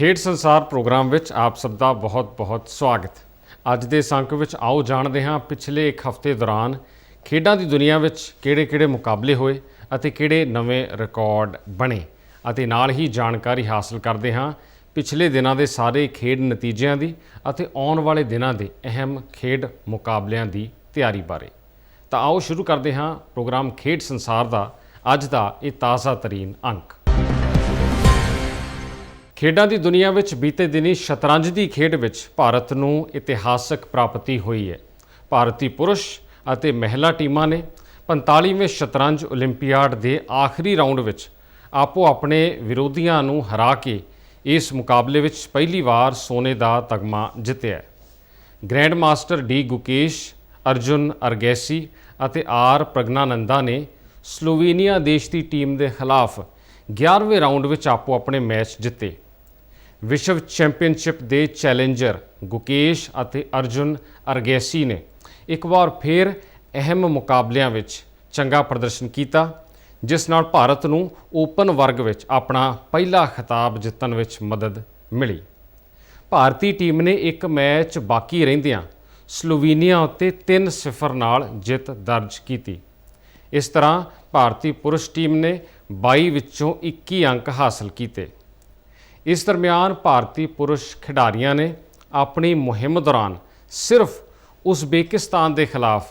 ਖੇਡ ਸੰਸਾਰ ਪ੍ਰੋਗਰਾਮ ਵਿੱਚ ਆਪ ਸਭ ਦਾ ਬਹੁਤ-ਬਹੁਤ ਸਵਾਗਤ। ਅੱਜ ਦੇ ਇਸ ਅੰਕ ਵਿੱਚ ਆਓ ਜਾਣਦੇ ਹਾਂ ਪਿਛਲੇ ਇੱਕ ਹਫ਼ਤੇ ਦੌਰਾਨ ਖੇਡਾਂ ਦੀ ਦੁਨੀਆ ਵਿੱਚ ਕਿਹੜੇ-ਕਿਹੜੇ ਮੁਕਾਬਲੇ ਹੋਏ ਅਤੇ ਕਿਹੜੇ ਨਵੇਂ ਰਿਕਾਰਡ ਬਣੇ ਅਤੇ ਨਾਲ ਹੀ ਜਾਣਕਾਰੀ ਹਾਸਲ ਕਰਦੇ ਹਾਂ ਪਿਛਲੇ ਦਿਨਾਂ ਦੇ ਸਾਰੇ ਖੇਡ ਨਤੀਜਿਆਂ ਦੀ ਅਤੇ ਆਉਣ ਵਾਲੇ ਦਿਨਾਂ ਦੇ ਅਹਿਮ ਖੇਡ ਮੁਕਾਬਲਿਆਂ ਦੀ ਤਿਆਰੀ ਬਾਰੇ। ਤਾਂ ਆਓ ਸ਼ੁਰੂ ਕਰਦੇ ਹਾਂ ਪ੍ਰੋਗਰਾਮ ਖੇਡ ਸੰਸਾਰ ਦਾ। ਅੱਜ ਦਾ ਇਹ ਤਾਜ਼ਾ ਤਰੀਨ ਅੰਕ। ਖੇਡਾਂ ਦੀ ਦੁਨੀਆ ਵਿੱਚ ਬੀਤੇ ਦਿਨੀ ਸ਼ਤਰੰਜ ਦੀ ਖੇਡ ਵਿੱਚ ਭਾਰਤ ਨੂੰ ਇਤਿਹਾਸਕ ਪ੍ਰਾਪਤੀ ਹੋਈ ਹੈ ਭਾਰਤੀ ਪੁਰਸ਼ ਅਤੇ ਮਹਿਲਾ ਟੀਮਾਂ ਨੇ 45ਵੇਂ ਸ਼ਤਰੰਜ 올림픽 ਦੇ ਆਖਰੀ ਰਾਊਂਡ ਵਿੱਚ ਆਪੋ ਆਪਣੇ ਵਿਰੋਧੀਆਂ ਨੂੰ ਹਰਾ ਕੇ ਇਸ ਮੁਕਾਬਲੇ ਵਿੱਚ ਪਹਿਲੀ ਵਾਰ ਸੋਨੇ ਦਾ ਤਗਮਾ ਜਿੱਤਿਆ ਹੈ grandmaster D Gukesh Arjun Erigaisi ਅਤੇ ਆਰ ਪ੍ਰਗਨਾਨੰਦਾ ਨੇ ਸਲੋਵੇਨੀਆ ਦੇਸ਼ ਦੀ ਟੀਮ ਦੇ ਖਿਲਾਫ 11ਵੇਂ ਰਾਊਂਡ ਵਿੱਚ ਆਪੋ ਆਪਣੇ ਮੈਚ ਜਿੱਤੇ ਵਿਸ਼ਵ ਚੈਂਪੀਅਨਸ਼ਿਪ ਦੇ ਚੈਲੰਜਰ ਗੁਕੇਸ਼ ਅਤੇ ਅਰਜੁਨ ਅਰਗੇਸੀ ਨੇ ਇੱਕ ਵਾਰ ਫਿਰ ਅਹਿਮ ਮੁਕਾਬਲਿਆਂ ਵਿੱਚ ਚੰਗਾ ਪ੍ਰਦਰਸ਼ਨ ਕੀਤਾ, ਜਿਸ ਨਾਲ ਭਾਰਤ ਨੂੰ ਓਪਨ ਵਰਗ ਵਿੱਚ ਆਪਣਾ ਪਹਿਲਾ ਖਿਤਾਬ ਜਿੱਤਣ ਵਿੱਚ ਮਦਦ ਮਿਲੀ। ਭਾਰਤੀ ਟੀਮ ਨੇ ਇੱਕ ਮੈਚ ਬਾਕੀ ਰਹਿੰਦਿਆਂ ਸਲੋਵੇਨੀਆ ਉੱਤੇ 3-0 ਨਾਲ ਜਿੱਤ ਦਰਜ ਕੀਤੀ। ਇਸ ਤਰ੍ਹਾਂ ਭਾਰਤੀ ਪੁਰਸ਼ ਟੀਮ ਨੇ 22 ਵਿੱਚੋਂ 21 ਅੰਕ ਹਾਸਲ ਕੀਤੇ। ਇਸ ਦਰਮਿਆਨ ਭਾਰਤੀ ਪੁਰਸ਼ ਖਿਡਾਰੀਆਂ ਨੇ ਆਪਣੀ ਮੁਹਿੰਮ ਦੌਰਾਨ ਸਿਰਫ ਉਜ਼ਬੇਕਿਸਤਾਨ ਦੇ ਖਿਲਾਫ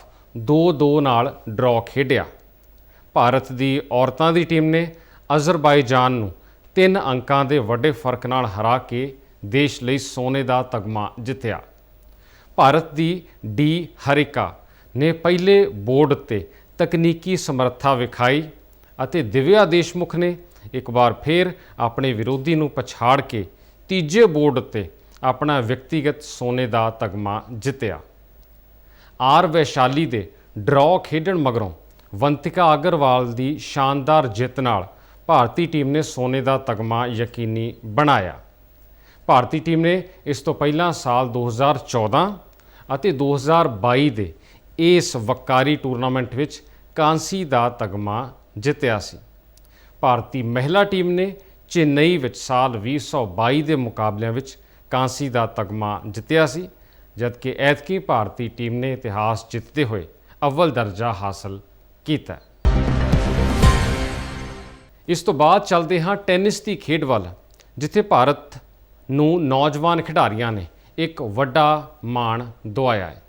2-2 ਨਾਲ ਡਰਾਅ ਖੇਡਿਆ। ਭਾਰਤ ਦੀ ਔਰਤਾਂ ਦੀ ਟੀਮ ਨੇ ਅਜ਼ਰਬਾਈਜਾਨ ਨੂੰ 3 ਅੰਕਾਂ ਦੇ ਵੱਡੇ ਫ਼ਰਕ ਨਾਲ ਹਰਾ ਕੇ ਦੇਸ਼ ਲਈ ਸੋਨੇ ਦਾ ਤਗਮਾ ਜਿੱਤਿਆ। ਭਾਰਤ ਦੀ ਡੀ ਹਰਿਕਾ ਨੇ ਪਹਿਲੇ ਬੋਰਡ ਤੇ ਤਕਨੀਕੀ ਸਮਰੱਥਾ ਵਿਖਾਈ ਅਤੇ ਦਿਵਿਆ ਦੇਸ਼ਮੁਖ ਨੇ ਇੱਕ ਵਾਰ ਫਿਰ ਆਪਣੇ ਵਿਰੋਧੀ ਨੂੰ ਪਛਾੜ ਕੇ ਤੀਜੇ ਬੋਰਡ ਉੱਤੇ ਆਪਣਾ ਵਿਅਕਤੀਗਤ ਸੋਨੇ ਦਾ ਤਗਮਾ ਜਿੱਤਿਆ। ਆਰ ਵੈਸ਼ਾਲੀ ਦੇ ਡਰਾਅ ਖੇਡਣ ਮਗਰੋਂ ਵੰਤਿਕਾ ਅਗਰਵਾਲ ਦੀ ਸ਼ਾਨਦਾਰ ਜਿੱਤ ਨਾਲ ਭਾਰਤੀ ਟੀਮ ਨੇ ਸੋਨੇ ਦਾ ਤਗਮਾ ਯਕੀਨੀ ਬਣਾਇਆ। ਭਾਰਤੀ ਟੀਮ ਨੇ ਇਸ ਤੋਂ ਪਹਿਲਾਂ ਸਾਲ 2014 ਅਤੇ 2022 ਦੇ ਇਸ ਵਕਾਰੀ ਟੂਰਨਾਮੈਂਟ ਵਿੱਚ ਕਾਂਸੀ ਦਾ ਤਗਮਾ ਜਿੱਤਿਆ ਸੀ। ਭਾਰਤੀ ਮਹਿਲਾ ਟੀਮ ਨੇ ਚੇਨਈ ਵਿੱਚ ਸਾਲ 2022 ਦੇ ਮੁਕਾਬਲਿਆਂ ਵਿੱਚ ਕਾਂਸੀ ਦਾ ਤਗਮਾ ਜਿੱਤਿਆ ਸੀ, ਜਦਕਿ ਐਤਕੀ ਭਾਰਤੀ ਟੀਮ ਨੇ ਇਤਿਹਾਸ ਜਿੱਤਦੇ ਹੋਏ ਅਵਲ ਦਰਜਾ ਹਾਸਲ ਕੀਤਾ। ਇਸ ਤੋਂ ਬਾਅਦ ਚੱਲਦੇ ਹਾਂ ਟੈਨਿਸ ਦੀ ਖੇਡ ਵੱਲ, ਜਿੱਥੇ ਭਾਰਤ ਨੂੰ ਨੌਜਵਾਨ ਖਿਡਾਰੀਆਂ ਨੇ ਇੱਕ ਵੱਡਾ ਮਾਣ ਦੁਆਇਆ ਹੈ।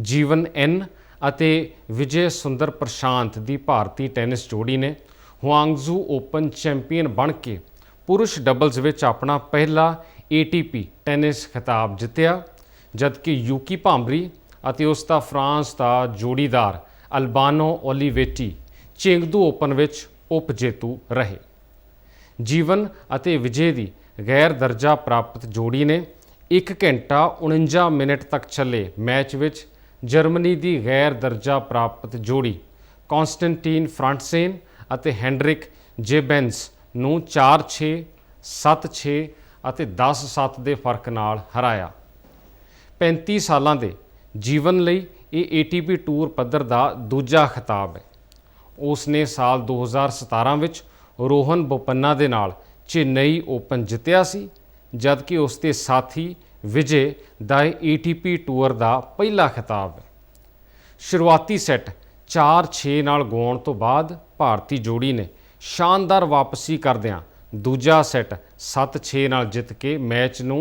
ਜੀਵਨ ਐਨ ਅਤੇ ਵਿਜੇ ਸੁੰਦਰ ਪ੍ਰਸ਼ਾਂਤ ਦੀ ਭਾਰਤੀ ਟੈਨਿਸ ਜੋੜੀ ਨੇ ਹੁਆਂਗਜ਼ੂ ਓਪਨ ਚੈਂਪੀਅਨ ਬਣ ਕੇ ਪੁਰਸ਼ ਡਬਲਜ਼ ਵਿੱਚ ਆਪਣਾ ਪਹਿਲਾ ATP ਟੈਨਿਸ ਖਿਤਾਬ ਜਿੱਤਿਆ, ਜਦਕਿ ਯੂਕੀ ਭਾਂਬਰੀ ਅਤੇ ਉਸ ਦਾ ਫਰਾਂਸ ਦਾ ਜੋੜੀਦਾਰ ਅਲਬਾਨੋ ਓਲੀਵੇਟੀ ਚੇਂਗਦੂ ਓਪਨ ਵਿੱਚ ਉਪ ਜੇਤੂ ਰਹੇ। ਜੀਵਨ ਅਤੇ ਵਿਜੇ ਦੀ ਗੈਰ ਦਰਜਾ ਪ੍ਰਾਪਤ ਜੋੜੀ ਨੇ 1 ਘੰਟਾ 49 ਮਿੰਟ ਤੱਕ ਚੱਲੇ ਮੈਚ ਵਿੱਚ ਜਰਮਨੀ ਦੀ ਗੈਰ ਦਰਜਾ ਪ੍ਰਾਪਤ ਜੋੜੀ ਕਨਸਟੈਂਟੀਨ ਫਰੰਟਸੇਨ ਅਤੇ ਹੈਂਡਰਿਕ ਜੇਬੈਂਸ ਨੂੰ 4-6 7-6 ਅਤੇ 10-7 ਦੇ ਫ਼ਰਕ ਨਾਲ ਹਰਾਇਆ। 35 ਸਾਲਾਂ ਦੇ ਜੀਵਨ ਲਈ ਇਹ ATP ਟੂਰ ਪੱਧਰ ਦਾ ਦੂਜਾ ਖਿਤਾਬ ਹੈ। ਉਸ ਨੇ ਸਾਲ 2017 ਵਿੱਚ ਰੋਹਨ ਬੋਪੰਨਾ ਦੇ ਨਾਲ ਚੇਨਈ ਓਪਨ ਜਿੱਤਿਆ ਸੀ, ਜਦਕਿ ਉਸ ਦੇ ਸਾਥੀ ਵਿਜੇ ਦਾ ATP ਟੂਰ ਦਾ ਪਹਿਲਾ ਖਿਤਾਬ ਹੈ। ਸ਼ੁਰੂਆਤੀ ਸੈੱਟ 4-6 ਨਾਲ ਗਵਾਉਣ ਤੋਂ ਬਾਅਦ ਭਾਰਤੀ ਜੋੜੀ ਨੇ ਸ਼ਾਨਦਾਰ ਵਾਪਸੀ ਕਰਦਿਆਂ ਦੂਜਾ ਸੈੱਟ 7-6 ਨਾਲ ਜਿੱਤ ਕੇ ਮੈਚ ਨੂੰ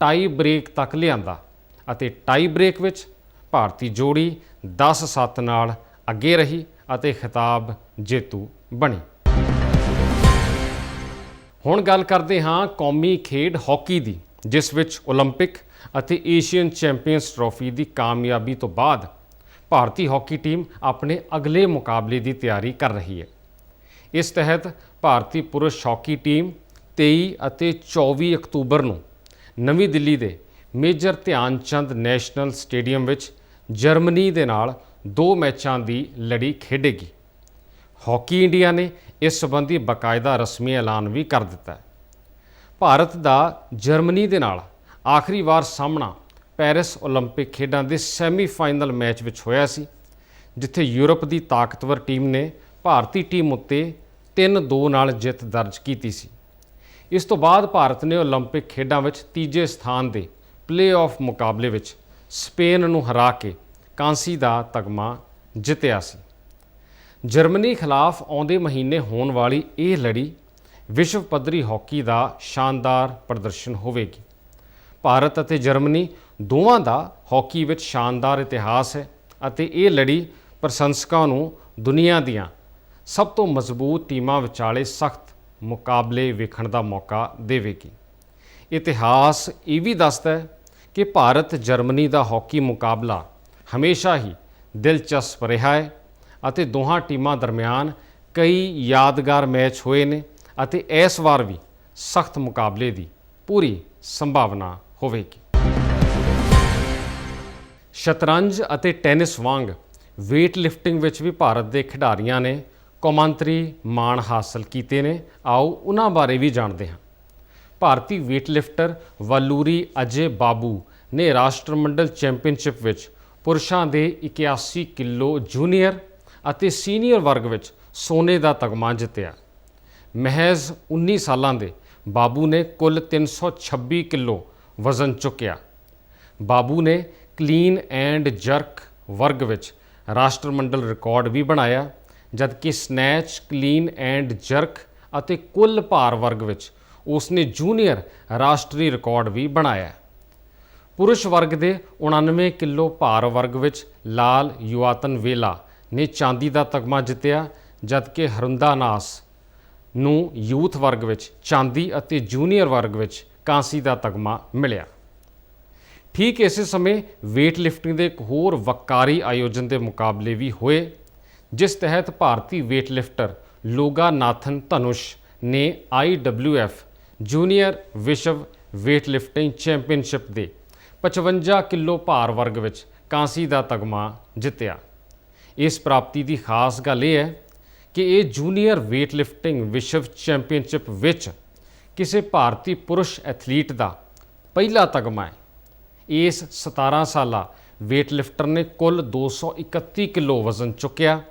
ਟਾਈ ਬ੍ਰੇਕ ਤੱਕ ਲਿਆਂਦਾ ਅਤੇ ਟਾਈ ਬ੍ਰੇਕ ਵਿੱਚ ਭਾਰਤੀ ਜੋੜੀ 10-7 ਨਾਲ ਅੱਗੇ ਰਹੀ ਅਤੇ ਖਿਤਾਬ ਜੇਤੂ ਬਣੀ ਹੁਣ ਗੱਲ ਕਰਦੇ ਹਾਂ ਕੌਮੀ ਖੇਡ ਹਾਕੀ ਦੀ ਜਿਸ ਵਿੱਚ 올림픽 ਅਤੇ ਏਸ਼ੀਅਨ ਚੈਂਪੀਅਨਸ ਟਰਾਫੀ ਦੀ ਕਾਮਯਾਬੀ ਤੋਂ ਬਾਅਦ ਭਾਰਤੀ ਹਾਕੀ ਟੀਮ ਆਪਣੇ ਅਗਲੇ ਮੁਕਾਬਲੇ ਦੀ ਤਿਆਰੀ ਕਰ ਰਹੀ ਹੈ। ਇਸ ਤਹਿਤ ਭਾਰਤੀ ਪੁਰਸ਼ ਹਾਕੀ ਟੀਮ 23 ਅਤੇ 24 ਅਕਤੂਬਰ ਨੂੰ ਨਵੀਂ ਦਿੱਲੀ ਦੇ major Dhyan Chand national stadium ਵਿੱਚ ਜਰਮਨੀ ਦੇ ਨਾਲ ਦੋ ਮੈਚਾਂ ਦੀ ਲੜੀ ਖੇਡੇਗੀ। ਹਾਕੀ ਇੰਡੀਆ ਨੇ ਇਸ ਸੰਬੰਧੀ ਬਕਾਇਦਾ ਰਸਮੀ ਐਲਾਨ ਵੀ ਕਰ ਦਿੱਤਾ ਹੈ। ਭਾਰਤ ਦਾ ਜਰਮਨੀ ਦੇ ਨਾਲ ਆਖਰੀ ਵਾਰ ਸਾਹਮਣਾ ਪੈਰਿਸ 올림픽 ਖੇਡਾਂ ਦੇ ਸੈਮੀਫਾਈਨਲ ਮੈਚ ਵਿੱਚ ਹੋਇਆ ਸੀ ਜਿੱਥੇ ਯੂਰਪ ਦੀ ਤਾਕਤਵਰ ਟੀਮ ਨੇ ਭਾਰਤੀ ਟੀਮ ਉੱਤੇ 3-2 ਨਾਲ ਜਿੱਤ ਦਰਜ ਕੀਤੀ ਸੀ ਇਸ ਤੋਂ ਬਾਅਦ ਭਾਰਤ ਨੇ 올림픽 ਖੇਡਾਂ ਵਿੱਚ ਤੀਜੇ ਸਥਾਨ ਦੇ ਪਲੇਆਫ ਮੁਕਾਬਲੇ ਵਿੱਚ ਸਪੇਨ ਨੂੰ ਹਰਾ ਕੇ ਕਾਂਸੀ ਦਾ ਤਗਮਾ ਜਿੱਤਿਆ ਸੀ ਜਰਮਨੀ ਖਿਲਾਫ ਆਉਂਦੇ ਮਹੀਨੇ ਹੋਣ ਵਾਲੀ ਇਹ ਲੜੀ ਵਿਸ਼ਵ ਪੱਧਰੀ ਹਾਕੀ ਦਾ ਸ਼ਾਨਦਾਰ ਪ੍ਰਦਰਸ਼ਨ ਹੋਵੇਗੀ ਭਾਰਤ ਅਤੇ ਜਰਮਨੀ ਦੋਵਾਂ ਦਾ ਹਾਕੀ ਵਿੱਚ ਸ਼ਾਨਦਾਰ ਇਤਿਹਾਸ ਹੈ ਅਤੇ ਇਹ ਲੜੀ ਪ੍ਰਸ਼ੰਸਕਾਂ ਨੂੰ ਦੁਨੀਆ ਦੀਆਂ ਸਭ ਤੋਂ ਮਜ਼ਬੂਤ ਟੀਮਾਂ ਵਿਚਾਲੇ ਸਖਤ ਮੁਕਾਬਲੇ ਵੇਖਣ ਦਾ ਮੌਕਾ ਦੇਵੇਗੀ। ਇਤਿਹਾਸ ਇਹ ਵੀ ਦੱਸਦਾ ਹੈ ਕਿ ਭਾਰਤ ਜਰਮਨੀ ਦਾ ਹਾਕੀ ਮੁਕਾਬਲਾ ਹਮੇਸ਼ਾ ਹੀ ਦਿਲਚਸਪ ਰਿਹਾ ਹੈ ਅਤੇ ਦੋਹਾਂ ਟੀਮਾਂ ਦਰਮਿਆਨ ਕਈ ਯਾਦਗਾਰ ਮੈਚ ਹੋਏ ਨੇ ਅਤੇ ਇਸ ਵਾਰ ਵੀ ਸਖਤ ਮੁਕਾਬਲੇ ਦੀ ਪੂਰੀ ਸੰਭਾਵਨਾ ਹੋਵੇਗੀ। ਸ਼ਤਰੰਜ ਅਤੇ ਟੈਨਿਸ ਵਾਂਗ weight lifting ਵਿੱਚ ਵੀ ਭਾਰਤ ਦੇ ਖਿਡਾਰੀਆਂ ਨੇ ਕੌਮਾਂਤਰੀ ਮਾਣ ਹਾਸਲ ਕੀਤੇ ਨੇ। ਆਓ ਉਹਨਾਂ ਬਾਰੇ ਵੀ ਜਾਣਦੇ ਹਾਂ। ਭਾਰਤੀ weight lifter ਵਲੂਰੀ ਅਜੇ ਬਾਬੂ ਨੇ ਰਾਸ਼ਟਰਮੰਡਲ ਚੈਂਪੀਅਨਸ਼ਿਪ ਵਿੱਚ ਪੁਰਸ਼ਾਂ ਦੇ 81 ਕਿਲੋ ਜੂਨੀਅਰ ਅਤੇ ਸੀਨੀਅਰ ਵਰਗ ਵਿੱਚ ਸੋਨੇ ਦਾ ਤਗਮਾ ਜਿੱਤਿਆ। ਮਹਿਜ਼ 19 ਸਾਲਾਂ ਦੇ ਬਾਬੂ ਨੇ ਕੁੱਲ 326 ਕਿਲੋ ਵਜ਼ਨ ਚੁੱਕਿਆ। ਬਾਬੂ ਨੇ ਕਲੀਨ ਐਂਡ ਜਰਕ ਵਰਗ ਵਿੱਚ ਰਾਸ਼ਟਰਮੰਡਲ ਰਿਕਾਰਡ ਵੀ ਬਣਾਇਆ, ਜਦਕਿ ਸਨੈਚ, ਕਲੀਨ ਐਂਡ ਜਰਕ ਅਤੇ ਕੁੱਲ ਭਾਰ ਵਰਗ ਵਿੱਚ ਉਸਨੇ ਜੂਨੀਅਰ ਰਾਸ਼ਟਰੀ ਰਿਕਾਰਡ ਵੀ ਬਣਾਇਆ। ਪੁਰਸ਼ ਵਰਗ ਦੇ 99 ਕਿਲੋ ਭਾਰ ਵਰਗ ਵਿੱਚ ਲਾਲ ਯੁਆਤਨ ਵੇਲਾ ਨੇ ਚਾਂਦੀ ਦਾ ਤਗਮਾ ਜਿੱਤਿਆ, ਜਦਕਿ ਹਰੁੰਦਾ ਨਾਸ ਨੂੰ ਯੂਥ ਵਰਗ ਵਿੱਚ ਚਾਂਦੀ ਅਤੇ ਜੂਨੀਅਰ ਵਰਗ ਵਿੱਚ ਕਾਂਸੀ ਦਾ ਤਗਮਾ ਮਿਲਿਆ। ਠੀਕ ਇਸੇ ਸਮੇਂ weight lifting ਦੇ ਇੱਕ ਹੋਰ ਵਕਾਰੀ ਆਯੋਜਨ ਦੇ ਮੁਕਾਬਲੇ ਵੀ ਹੋਏ, ਜਿਸ ਤਹਿਤ ਭਾਰਤੀ weight lifter ਲੋਗਾ ਨਾਥਨ ਧਨੁਸ਼ ਨੇ IWF ਜੂਨੀਅਰ ਵਿਸ਼ਵ weight lifting ਚੈਂਪੀਅਨਸ਼ਿਪ ਦੇ 55 ਕਿਲੋ ਭਾਰ ਵਰਗ ਵਿੱਚ ਕਾਂਸੀ ਦਾ ਤਗਮਾ ਜਿੱਤਿਆ। ਇਸ ਪ੍ਰਾਪਤੀ ਦੀ ਖਾਸ ਗੱਲ ਇਹ ਹੈ ਕਿ ਇਹ ਜੂਨੀਅਰ weight lifting ਵਿਸ਼ਵ ਚੈਂਪੀਅਨਸ਼ਿਪ ਵਿੱਚ ਕਿਸੇ ਭਾਰਤੀ ਪੁਰਸ਼ ਐਥਲੀਟ ਦਾ ਪਹਿਲਾ ਤਗਮਾ ਹੈ। ਇਸ 17 ਸਾਲਾ weight lifter ਨੇ ਕੁੱਲ 231 ਕਿਲੋ ਵਜ਼ਨ ਚੁੱਕਿਆ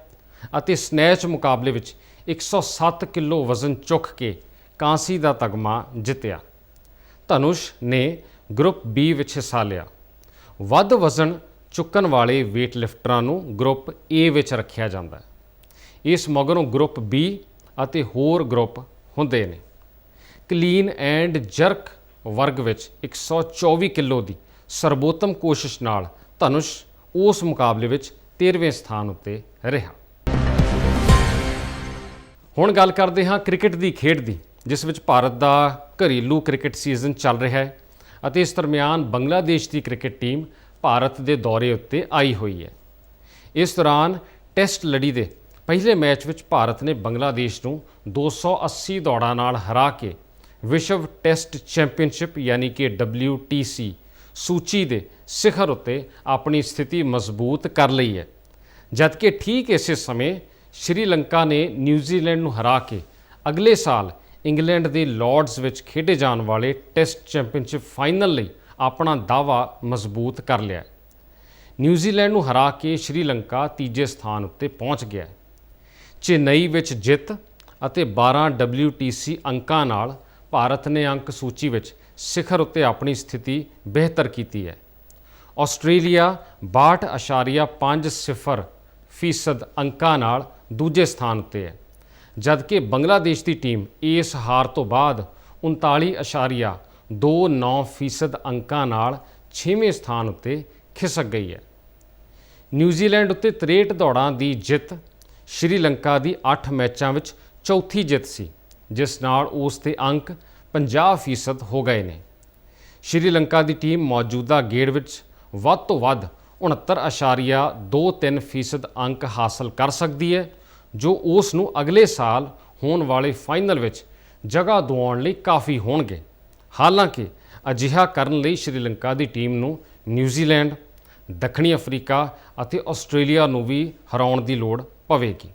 ਅਤੇ ਸਨੈਚ ਮੁਕਾਬਲੇ ਵਿੱਚ 107 ਕਿਲੋ ਵਜ਼ਨ ਚੁੱਕ ਕੇ ਕਾਂਸੀ ਦਾ ਤਗਮਾ ਜਿੱਤਿਆ। ਧਨੁਸ਼ ਨੇ ਗਰੁੱਪ B ਵਿੱਚ ਹਿੱਸਾ ਲਿਆ। ਵੱਧ ਵਜ਼ਨ ਚੁੱਕਣ ਵਾਲੇ weight ਲਿਫਟਰਾਂ ਨੂੰ ਗਰੁੱਪ A ਵਿੱਚ ਰੱਖਿਆ ਜਾਂਦਾ ਹੈ। ਇਸ ਮਗਰੋਂ ਗਰੁੱਪ B ਅਤੇ ਹੋਰ ਗਰੁੱਪ ਹੁੰਦੇ ਨੇ। ਕਲੀਨ ਐਂਡ ਜਰਕ ਵਰਗ ਵਿੱਚ 124 ਕਿਲੋ ਦੀ ਸਰਬੋਤਮ ਕੋਸ਼ਿਸ਼ ਨਾਲ ਧਨੁਸ਼ ਉਸ ਮੁਕਾਬਲੇ ਵਿੱਚ 13ਵੇਂ ਸਥਾਨ ਉੱਤੇ ਰਿਹਾ। ਹੁਣ ਗੱਲ ਕਰਦੇ ਹਾਂ ਕ੍ਰਿਕਟ ਦੀ ਖੇਡ ਦੀ, ਜਿਸ ਵਿੱਚ ਭਾਰਤ ਦਾ ਘਰੇਲੂ ਕ੍ਰਿਕਟ ਸੀਜ਼ਨ ਚੱਲ ਰਿਹਾ ਹੈ ਅਤੇ ਇਸ ਦਰਮਿਆਨ ਬੰਗਲਾਦੇਸ਼ ਦੀ ਕ੍ਰਿਕਟ ਟੀਮ ਭਾਰਤ ਦੇ ਦੌਰੇ ਉੱਤੇ ਆਈ ਹੋਈ ਹੈ। ਇਸ ਦੌਰਾਨ ਟੈਸਟ ਲੜੀ ਦੇ ਪਹਿਲੇ ਮੈਚ ਵਿੱਚ ਭਾਰਤ ਨੇ ਬੰਗਲਾਦੇਸ਼ ਨੂੰ 280 ਦੌੜਾਂ ਨਾਲ ਹਰਾ ਕੇ ਵਿਸ਼ਵ ਟੈਸਟ ਚੈਂਪੀਅਨਸ਼ਿਪ ਯਾਨੀ ਕਿ WTC ਸੂਚੀ ਦੇ ਸਿਖਰ ਉੱਤੇ ਆਪਣੀ ਸਥਿਤੀ ਮਜ਼ਬੂਤ ਕਰ ਲਈ ਹੈ ਜਦਕਿ ਠੀਕ ਇਸੇ ਸਮੇਂ ਸ਼੍ਰੀਲੰਕਾ ਨੇ ਨਿਊਜ਼ੀਲੈਂਡ ਨੂੰ ਹਰਾ ਕੇ ਅਗਲੇ ਸਾਲ ਇੰਗਲੈਂਡ ਦੇ ਲਾਰਡਸ ਵਿੱਚ ਖੇਡੇ ਜਾਣ ਵਾਲੇ ਟੈਸਟ ਚੈਂਪੀਅਨਸ਼ਿਪ ਫਾਈਨਲ ਲਈ ਆਪਣਾ ਦਾਅਵਾ ਮਜ਼ਬੂਤ ਕਰ ਲਿਆ ਨਿਊਜ਼ੀਲੈਂਡ ਨੂੰ ਹਰਾ ਕੇ ਸ਼੍ਰੀਲੰਕਾ ਤੀਜੇ ਸਥਾਨ ਉੱਤੇ ਪਹੁੰਚ ਗਿਆ ਹੈ। ਚੇਨਈ ਵਿੱਚ ਜਿੱਤ ਅਤੇ 12 WTC ਅੰਕਾਂ ਨਾਲ ਭਾਰਤ ਨੇ ਅੰਕ ਸੂਚੀ ਵਿੱਚ ਸਿਖਰ ਉੱਤੇ ਆਪਣੀ ਸਥਿਤੀ ਬਿਹਤਰ ਕੀਤੀ ਹੈ। ਆਸਟ੍ਰੇਲੀਆ 62.50 ਫੀਸਦ ਅੰਕਾਂ ਨਾਲ ਦੂਜੇ ਸਥਾਨ ਉੱਤੇ ਹੈ, ਜਦਕਿ ਬੰਗਲਾਦੇਸ਼ ਦੀ ਟੀਮ ਇਸ ਹਾਰ ਤੋਂ ਬਾਅਦ 39.29 ਫੀਸਦ ਅੰਕਾਂ ਨਾਲ 6ਵੇਂ ਸਥਾਨ ਉੱਤੇ ਖਿਸਕ ਗਈ ਹੈ। ਨਿਊਜ਼ੀਲੈਂਡ ਉੱਤੇ 63 ਦੌੜਾਂ ਦੀ ਜਿੱਤ ਸ਼੍ਰੀਲੰਕਾ ਦੀ 8 ਮੈਚਾਂ ਵਿੱਚ ਚੌਥੀ ਜਿੱਤ ਸੀ, ਜਿਸ ਨਾਲ ਉਸ ਦੇ ਅੰਕ 50% ਹੋ ਗਏ ਨੇ। ਸ਼੍ਰੀਲੰਕਾ ਦੀ ਟੀਮ ਮੌਜੂਦਾ ਗੇੜ ਵਿੱਚ ਵੱਧ ਤੋਂ ਵੱਧ 69.23% ਫੀਸਦ ਅੰਕ ਹਾਸਲ ਕਰ ਸਕਦੀ ਹੈ, ਜੋ ਉਸ ਨੂੰ ਅਗਲੇ ਸਾਲ ਹੋਣ ਵਾਲੇ ਫਾਈਨਲ ਵਿੱਚ ਜਗ੍ਹਾ ਦਿਵਾਉਣ ਲਈ ਕਾਫੀ ਹੋਣਗੇ। ਹਾਲਾਂਕਿ, ਅਜਿਹਾ ਕਰਨ ਲਈ ਸ਼੍ਰੀਲੰਕਾ ਦੀ ਟੀਮ ਨੂੰ ਨਿਊਜ਼ੀਲੈਂਡ, ਦੱਖਣੀ ਅਫਰੀਕਾ ਅਤੇ ਆਸਟ੍ਰੇਲੀਆ ਨੂੰ ਵੀ ਹਰਾਉਣ ਦੀ ਲੋੜ ਪਵੇਗੀ।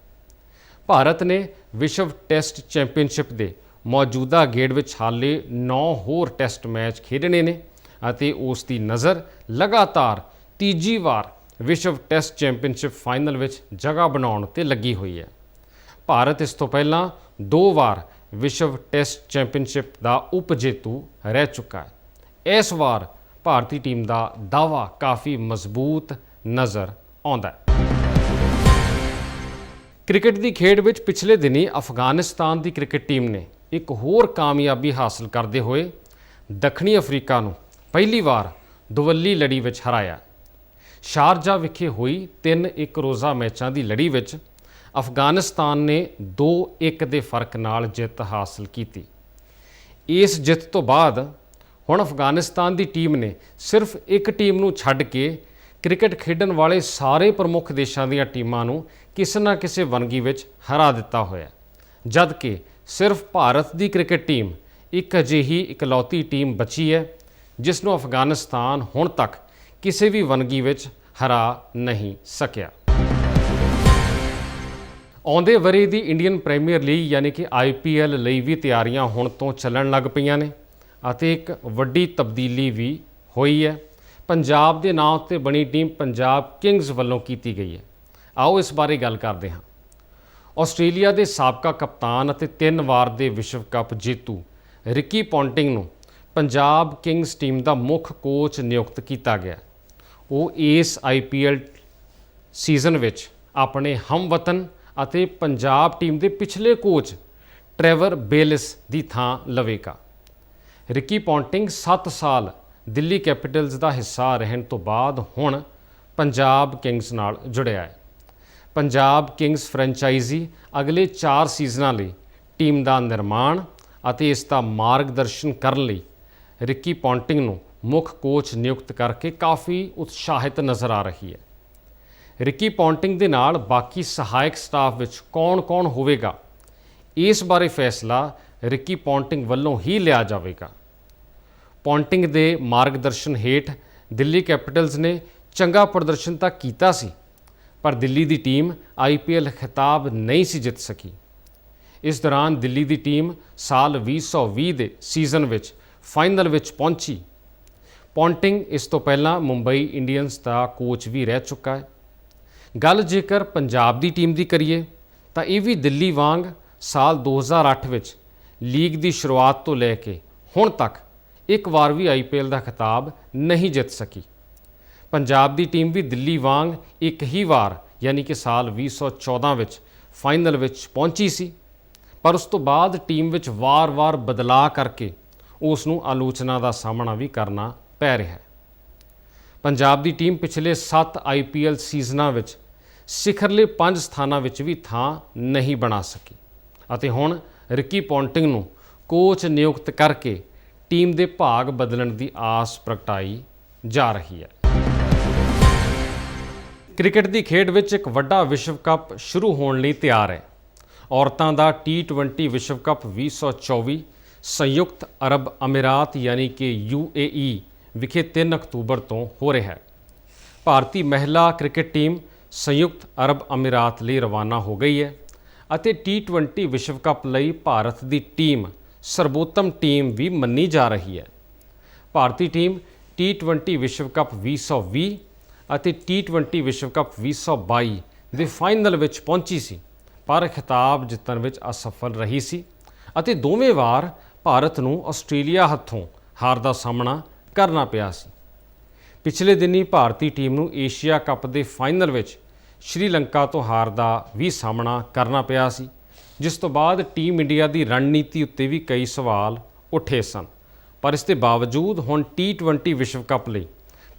ਭਾਰਤ ਨੇ ਵਿਸ਼ਵ ਟੈਸਟ ਚੈਂਪੀਅਨਸ਼ਿਪ ਦੇ ਮੌਜੂਦਾ ਗੇੜ ਵਿੱਚ ਹਾਲੇ 9 ਹੋਰ ਟੈਸਟ ਮੈਚ ਖੇਡਣੇ ਨੇ ਅਤੇ ਉਸ ਦੀ ਨਜ਼ਰ ਲਗਾਤਾਰ ਤੀਜੀ ਵਾਰ ਵਿਸ਼ਵ ਟੈਸਟ ਚੈਂਪੀਅਨਸ਼ਿਪ ਫਾਈਨਲ ਵਿੱਚ ਜਗ੍ਹਾ ਬਣਾਉਣ ਤੇ ਲੱਗੀ ਹੋਈ ਹੈ। ਭਾਰਤ ਇਸ ਤੋਂ ਪਹਿਲਾਂ ਦੋ ਵਾਰ ਵਿਸ਼ਵ ਟੈਸਟ ਚੈਂਪੀਅਨਸ਼ਿਪ ਦਾ ਉਪਜੇਤੂ ਰਹਿ ਚੁੱਕਾ ਹੈ। ਇਸ ਵਾਰ ਭਾਰਤੀ ਟੀਮ ਦਾ ਦਾਅਵਾ ਕਾਫੀ ਮਜ਼ਬੂਤ ਨਜ਼ਰ ਆਉਂਦਾ ਹੈ। ਕ੍ਰਿਕਟ ਦੀ ਖੇਡ ਵਿੱਚ ਪਿਛਲੇ ਦਿਨੀ ਅਫਗਾਨਿਸਤਾਨ ਦੀ ਕ੍ਰਿਕਟ ਟੀਮ ਨੇ ਇੱਕ ਹੋਰ ਕਾਮਯਾਬੀ ਹਾਸਲ ਕਰਦੇ ਹੋਏ ਦੱਖਣੀ ਅਫਰੀਕਾ ਨੂੰ ਪਹਿਲੀ ਵਾਰ ਦੁਵੱਲੀ ਲੜੀ ਵਿੱਚ ਹਰਾਇਆ। ਸ਼ਾਰਜਾ ਵਿਖੇ ਹੋਈ 3-1 ਰੋਜ਼ਾ ਮੈਚਾਂ ਦੀ ਲੜੀ ਵਿੱਚ ਅਫਗਾਨਿਸਤਾਨ ਨੇ 2-1 ਦੇ ਫ਼ਰਕ ਨਾਲ ਜਿੱਤ ਹਾਸਲ ਕੀਤੀ। ਇਸ ਜਿੱਤ ਤੋਂ ਬਾਅਦ ਹੁਣ ਅਫਗਾਨਿਸਤਾਨ ਦੀ ਟੀਮ ਨੇ ਸਿਰਫ ਇੱਕ ਟੀਮ ਨੂੰ ਛੱਡ ਕੇ ਕ੍ਰਿਕਟ ਖੇਡਣ ਵਾਲੇ ਸਾਰੇ ਪ੍ਰਮੁੱਖ ਦੇਸ਼ਾਂ ਦੀਆਂ ਟੀਮਾਂ ਨੂੰ ਕਿਸੇ ਨਾ ਕਿਸੇ ਵਨਗੀ ਵਿੱਚ ਹਰਾ ਦਿੱਤਾ ਹੋਇਆ, ਜਦਕਿ ਸਿਰਫ ਭਾਰਤ ਦੀ ਕ੍ਰਿਕਟ ਟੀਮ ਇੱਕ ਅਜਿਹੀ ਇਕਲੌਤੀ ਟੀਮ ਬਚੀ ਹੈ, ਜਿਸ ਨੂੰ ਅਫਗਾਨਿਸਤਾਨ ਹੁਣ ਤੱਕ ਕਿਸੇ ਵੀ ਵਨਗੀ ਵਿੱਚ ਹਰਾ ਨਹੀਂ ਸਕਿਆ। ਆਉਂਦੇ ਵਰੇ ਦੀ ਇੰਡੀਅਨ ਪ੍ਰੀਮੀਅਰ ਲੀਗ ਯਾਨੀ ਕਿ ਆਈਪੀਐਲ ਲਈ ਵੀ ਤਿਆਰੀਆਂ ਹੁਣ ਤੋਂ ਚੱਲਣ ਲੱਗ ਪਈਆਂ ਨੇ ਅਤੇ ਇੱਕ ਵੱਡੀ ਤਬਦੀਲੀ ਵੀ ਹੋਈ ਹੈ। ਪੰਜਾਬ ਦੇ ਨਾਂ ਉੱਤੇ ਬਣੀ ਟੀਮ ਪੰਜਾਬ ਕਿੰਗਜ਼ ਵੱਲੋਂ ਕੀਤੀ ਗਈ ਹੈ। ਆਓ ਇਸ ਬਾਰੇ ਗੱਲ ਕਰਦੇ ਹਾਂ। ਆਸਟ੍ਰੇਲੀਆ ਦੇ ਸਾਬਕਾ ਕਪਤਾਨ ਅਤੇ ਤਿੰਨ ਵਾਰ ਦੇ ਵਿਸ਼ਵ ਕੱਪ ਜੇਤੂ ਰਿਕੀ ਪੌਂਟਿੰਗ ਨੂੰ ਪੰਜਾਬ ਕਿੰਗਜ਼ ਟੀਮ ਦਾ ਮੁੱਖ ਕੋਚ ਨਿਯੁਕਤ ਕੀਤਾ ਗਿਆ। ਉਹ ਇਸ ਆਈਪੀਐਲ ਸੀਜ਼ਨ ਵਿੱਚ ਆਪਣੇ ਹਮਵਤਨ ਅਤੇ ਪੰਜਾਬ ਟੀਮ ਦੇ ਪਿਛਲੇ ਕੋਚ ਟ੍ਰੈਵਰ ਬੇਲਿਸ ਦੀ ਥਾਂ ਲਵੇਗਾ। ਰਿਕੀ ਪੌਂਟਿੰਗ 7 ਸਾਲ ਦਿੱਲੀ ਕੈਪੀਟਲਸ ਦਾ ਹਿੱਸਾ ਰਹਿਣ ਤੋਂ ਬਾਅਦ ਹੁਣ ਪੰਜਾਬ ਕਿੰਗਸ ਨਾਲ ਜੁੜਿਆ ਹੈ। ਪੰਜਾਬ ਕਿੰਗਸ ਫਰੈਂਚਾਈਜ਼ੀ ਅਗਲੇ 4 ਸੀਜ਼ਨਾਂ ਲਈ ਟੀਮ ਦਾ ਨਿਰਮਾਣ ਅਤੇ ਇਸ ਦਾ ਮਾਰਗਦਰਸ਼ਨ ਕਰਨ ਲਈ ਰਿੱਕੀ ਪੌਂਟਿੰਗ ਨੂੰ ਮੁੱਖ ਕੋਚ ਨਿਯੁਕਤ ਕਰਕੇ ਕਾਫੀ ਉਤਸ਼ਾਹਿਤ ਨਜ਼ਰ ਆ ਰਹੀ ਹੈ। ਰਿੱਕੀ ਪੌਂਟਿੰਗ ਦੇ ਨਾਲ ਬਾਕੀ ਸਹਾਇਕ ਸਟਾਫ ਵਿੱਚ ਕੌਣ-ਕੌਣ ਹੋਵੇਗਾ, ਇਸ ਬਾਰੇ ਫੈਸਲਾ ਰਿੱਕੀ ਪੌਂਟਿੰਗ ਵੱਲੋਂ ਹੀ ਲਿਆ ਜਾਵੇਗਾ। ਪੌਂਟਿੰਗ ਦੇ ਮਾਰਗਦਰਸ਼ਨ ਹੇਠ ਦਿੱਲੀ ਕੈਪੀਟਲਸ ਨੇ ਚੰਗਾ ਪ੍ਰਦਰਸ਼ਨ ਤਾਂ ਕੀਤਾ ਸੀ ਪਰ ਦਿੱਲੀ ਦੀ ਟੀਮ ਆਈਪੀਐਲ ਖਿਤਾਬ ਨਹੀਂ ਸੀ ਜਿੱਤ ਸਕੀ। ਇਸ ਦੌਰਾਨ ਦਿੱਲੀ ਦੀ ਟੀਮ ਸਾਲ 2020 ਦੇ ਸੀਜ਼ਨ ਵਿੱਚ ਫਾਈਨਲ ਵਿੱਚ ਪਹੁੰਚੀ। ਪੌਂਟਿੰਗ ਇਸ ਤੋਂ ਪਹਿਲਾਂ ਮੁੰਬਈ ਇੰਡੀਅਨਸ ਦਾ ਕੋਚ ਵੀ ਰਹਿ ਚੁੱਕਾ ਹੈ। ਗੱਲ ਜੇਕਰ ਪੰਜਾਬ ਦੀ ਟੀਮ ਦੀ ਕਰੀਏ, ਤਾਂ ਇਹ ਵੀ ਦਿੱਲੀ ਵਾਂਗ ਸਾਲ 2008 ਵਿੱਚ ਲੀਗ ਦੀ ਸ਼ੁਰੂਆਤ ਤੋਂ ਲੈ ਕੇ ਹੁਣ ਤੱਕ ਇੱਕ ਵਾਰ ਵੀ ਆਈਪੀਐਲ ਦਾ ਖਿਤਾਬ ਨਹੀਂ ਜਿੱਤ ਸਕੀ। ਪੰਜਾਬ ਦੀ ਟੀਮ ਵੀ ਦਿੱਲੀ ਵਾਂਗ ਇੱਕ ਹੀ ਵਾਰ, ਯਾਨੀ ਕਿ ਸਾਲ 2014 ਵਿੱਚ, ਫਾਈਨਲ ਵਿੱਚ ਪਹੁੰਚੀ ਸੀ। ਪਰ ਉਸ ਤੋਂ ਬਾਅਦ ਟੀਮ ਵਿੱਚ ਵਾਰ-ਵਾਰ ਬਦਲਾਅ ਕਰਕੇ ਉਸ ਨੂੰ ਆਲੋਚਨਾ ਦਾ ਸਾਹਮਣਾ ਵੀ ਕਰਨਾ ਪੈ ਰਿਹਾ ਹੈ। ਪੰਜਾਬ ਦੀ ਟੀਮ ਪਿਛਲੇ 7 ਆਈਪੀਐਲ ਸੀਜ਼ਨਾਂ ਵਿੱਚ ਸਿਖਰਲੇ 5 ਸਥਾਨਾਂ ਵਿੱਚ ਵੀ ਥਾਂ ਨਹੀਂ ਬਣਾ ਸਕੀ ਅਤੇ ਹੁਣ ਰਿੱਕੀ ਪੌਂਟਿੰਗ ਨੂੰ ਕੋਚ ਨਿਯੁਕਤ ਕਰਕੇ ਟੀਮ ਦੇ ਭਾਗ ਬਦਲਣ ਦੀ ਆਸ ਪ੍ਰਗਟਾਈ ਜਾ ਰਹੀ ਹੈ। ਕ੍ਰਿਕਟ ਦੀ ਖੇਡ ਵਿੱਚ ਇੱਕ ਵੱਡਾ ਵਿਸ਼ਵ ਕੱਪ ਸ਼ੁਰੂ ਹੋਣ ਲਈ ਤਿਆਰ ਹੈ। ਔਰਤਾਂ ਦਾ T20 ਵਿਸ਼ਵ ਕੱਪ 2024 ਸੰਯੁਕਤ ਅਰਬ ਅਮੀਰਾਤ ਯਾਨੀ ਕਿ UAE ਵਿਖੇ 3 ਅਕਤੂਬਰ ਤੋਂ ਹੋ ਰਿਹਾ ਹੈ। ਭਾਰਤੀ ਮਹਿਲਾ ਕ੍ਰਿਕਟ ਟੀਮ ਸੰਯੁਕਤ ਅਰਬ ਅਮੀਰਾਤ ਲਈ ਰਵਾਨਾ ਹੋ ਗਈ ਹੈ ਅਤੇ T20 ਵਿਸ਼ਵ ਕੱਪ ਲਈ ਭਾਰਤ ਦੀ ਟੀਮ, ਸਰਬੋਤਮ ਟੀਮ ਵੀ ਮੰਨੀ ਜਾ ਰਹੀ ਹੈ। ਭਾਰਤੀ ਟੀਮ T20 ਵਿਸ਼ਵ ਕੱਪ 2020 ਅਤੇ T20 ਵਿਸ਼ਵ ਕੱਪ 2022 ਦੇ ਫਾਈਨਲ ਵਿੱਚ ਪਹੁੰਚੀ ਸੀ। ਪਰ ਖਿਤਾਬ ਜਿੱਤਣ ਵਿੱਚ ਅਸਫਲ ਰਹੀ ਸੀ ਅਤੇ ਦੋਵੇਂ ਵਾਰ ਭਾਰਤ ਨੂੰ ਆਸਟ੍ਰੇਲੀਆ ਹੱਥੋਂ ਹਾਰ ਦਾ ਸਾਹਮਣਾ ਕਰਨਾ ਪਿਆ ਸੀ। ਪਿਛਲੇ ਦਿਨੀ ਭਾਰਤੀ ਟੀਮ ਨੂੰ ਏਸ਼ੀਆ ਕੱਪ ਦੇ ਫਾਈਨਲ ਵਿੱਚ ਸ਼੍ਰੀਲੰਕਾ ਤੋਂ ਹਾਰ ਦਾ ਵੀ ਸਾਹਮਣਾ ਕਰਨਾ ਪਿਆ ਸੀ, ਜਿਸ ਤੋਂ ਬਾਅਦ ਟੀਮ ਇੰਡੀਆ ਦੀ ਰਣਨੀਤੀ ਉੱਤੇ ਵੀ ਕਈ ਸਵਾਲ ਉੱਠੇ ਸਨ। ਪਰ ਇਸ ਦੇ ਬਾਵਜੂਦ ਹੁਣ T20 ਵਿਸ਼ਵ ਕੱਪ ਲਈ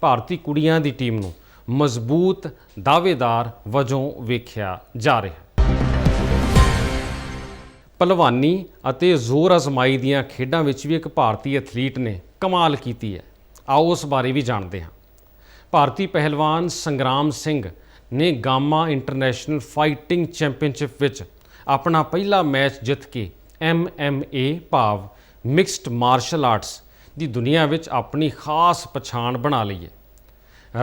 ਭਾਰਤੀ ਕੁੜੀਆਂ ਦੀ ਟੀਮ ਨੂੰ ਮਜ਼ਬੂਤ ਦਾਅਵੇਦਾਰ ਵਜੋਂ ਵੇਖਿਆ ਜਾ ਰਿਹਾ ਹੈ। ਪਹਿਲਵਾਨੀ ਅਤੇ ਜ਼ੋਰ ਅਜ਼ਮਾਈ ਦੀਆਂ ਖੇਡਾਂ ਵਿੱਚ ਵੀ ਇੱਕ ਭਾਰਤੀ ਐਥਲੀਟ ਨੇ ਕਮਾਲ ਕੀਤੀ ਹੈ। ਆਓ ਉਸ ਬਾਰੇ ਵੀ ਜਾਣਦੇ ਹਾਂ। ਭਾਰਤੀ ਪਹਿਲਵਾਨ ਸੰਗਰਾਮ ਸਿੰਘ ਨੇ ਗਾਮਾ ਇੰਟਰਨੈਸ਼ਨਲ ਫਾਈਟਿੰਗ ਚੈਂਪੀਅਨਸ਼ਿਪ ਵਿੱਚ ਆਪਣਾ ਪਹਿਲਾ ਮੈਚ ਜਿੱਤ ਕੇ MMA ਭਾਵ ਮਿਕਸਡ ਮਾਰਸ਼ਲ ਆਰਟਸ ਦੀ ਦੁਨੀਆ ਵਿੱਚ ਆਪਣੀ ਖਾਸ ਪਛਾਣ ਬਣਾ ਲਈ ਹੈ।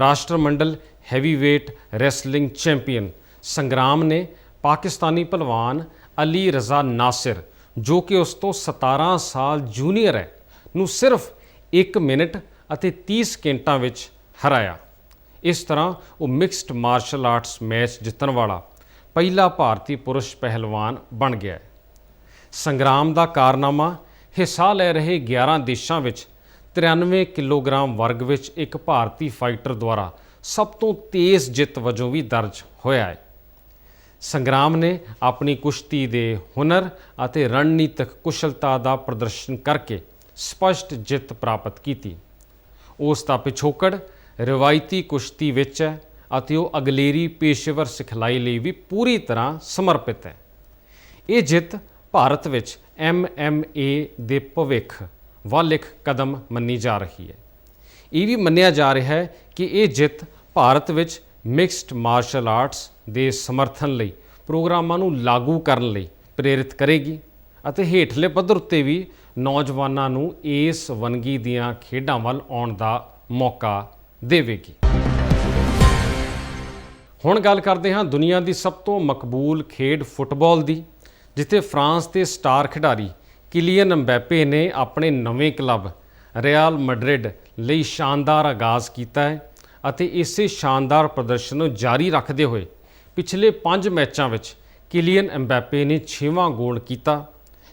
ਰਾਸ਼ਟਰਮੰਡਲ ਹੈਵੀਵੇਟ ਰੈਸਲਿੰਗ ਚੈਂਪੀਅਨ ਸੰਗਰਾਮ ਨੇ ਪਾਕਿਸਤਾਨੀ ਪਹਿਲਵਾਨ ਅਲੀ ਰਜ਼ਾ ਨਾਸਿਰ, ਜੋ ਕਿ ਉਸ ਤੋਂ 17 ਸਾਲ ਜੂਨੀਅਰ ਹੈ, ਨੂੰ ਸਿਰਫ 1 ਮਿੰਟ ਅਤੇ 30 ਸਕਿੰਟਾਂ ਵਿੱਚ ਹਰਾਇਆ। ਇਸ ਤਰ੍ਹਾਂ ਉਹ ਮਿਕਸਡ ਮਾਰਸ਼ਲ ਆਰਟਸ ਮੈਚ ਜਿੱਤਣ ਵਾਲਾ ਪਹਿਲਾ ਭਾਰਤੀ ਪੁਰਸ਼ ਪਹਿਲਵਾਨ ਬਣ ਗਿਆ ਹੈ। ਸੰਗਰਾਮ ਦਾ ਕਾਰਨਾਮਾ ਹਿੱਸਾ ਲੈ ਰਹੇ 11 ਦੇਸ਼ਾਂ ਵਿੱਚ 93 ਕਿਲੋਗ੍ਰਾਮ ਵਰਗ ਵਿੱਚ ਇੱਕ ਭਾਰਤੀ ਫਾਈਟਰ ਦੁਆਰਾ ਸਭ ਤੋਂ ਤੇਜ਼ ਜਿੱਤ ਵਜੋਂ ਵੀ ਦਰਜ ਹੋਇਆ ਹੈ। ਸੰਗਰਾਮ ਨੇ ਆਪਣੀ ਕੁਸ਼ਤੀ ਦੇ ਹੁਨਰ ਅਤੇ ਰਣਨੀਤਕ ਕੁਸ਼ਲਤਾ ਦਾ ਪ੍ਰਦਰਸ਼ਨ ਕਰਕੇ ਸਪਸ਼ਟ ਜਿੱਤ ਪ੍ਰਾਪਤ ਕੀਤੀ। ਉਸ ਦਾ ਪਿਛੋਕੜ ਰਵਾਇਤੀ ਕੁਸ਼ਤੀ ਵਿੱਚ ਹੈ ਅਤੇ ਉਹ ਅਗਲੇਰੀ ਪੇਸ਼ੇਵਰ ਸਿਖਲਾਈ ਲਈ ਵੀ ਪੂਰੀ ਤਰ੍ਹਾਂ ਸਮਰਪਿਤ ਹੈ। ਇਹ ਜਿੱਤ ਭਾਰਤ ਵਿੱਚ MMA ਦੇ ਭਵਿੱਖ ਵੱਲ ਇੱਕ ਕਦਮ ਮੰਨੀ ਜਾ ਰਹੀ ਹੈ। ਇਹ ਵੀ ਮੰਨਿਆ ਜਾ ਰਿਹਾ ਹੈ ਕਿ ਇਹ ਜਿੱਤ ਭਾਰਤ ਵਿੱਚ ਮਿਕਸਡ ਮਾਰਸ਼ਲ ਆਰਟਸ ਦੇ ਸਮਰਥਨ ਲਈ, ਪ੍ਰੋਗਰਾਮਾਂ ਨੂੰ ਲਾਗੂ ਕਰਨ ਲਈ ਪ੍ਰੇਰਿਤ ਕਰੇਗੀ ਅਤੇ ਹੇਠਲੇ ਪੱਧਰ ਉੱਤੇ ਵੀ ਨੌਜਵਾਨਾਂ ਨੂੰ ਇਸ ਵਨਗੀ ਦੀਆਂ ਖੇਡਾਂ ਵੱਲ ਆਉਣ ਦਾ ਮੌਕਾ ਦੇਵੇਗੀ। ਹੁਣ ਗੱਲ ਕਰਦੇ ਹਾਂ ਦੁਨੀਆ ਦੀ ਸਭ ਤੋਂ ਮਕਬੂਲ ਖੇਡ ਫੁੱਟਬਾਲ ਦੀ। ਜਿੱਥੇ ਫਰਾਂਸ ਦੇ ਸਟਾਰ ਖਿਡਾਰੀ ਕਿਲੀਅਨ ਅੰਬੈਪੇ ਨੇ ਆਪਣੇ ਨਵੇਂ ਕਲੱਬ ਰਿਆਲ ਮੈਡਰਿਡ ਲਈ ਸ਼ਾਨਦਾਰ ਆਗਾਜ਼ ਕੀਤਾ ਹੈ ਅਤੇ ਇਸੇ ਸ਼ਾਨਦਾਰ ਪ੍ਰਦਰਸ਼ਨ ਨੂੰ ਜਾਰੀ ਰੱਖਦੇ ਹੋਏ ਪਿਛਲੇ 5 ਮੈਚਾਂ ਵਿੱਚ ਕਿਲੀਅਨ ਅੰਬੈਪੇ ਨੇ 6ਵਾਂ ਗੋਲ ਕੀਤਾ,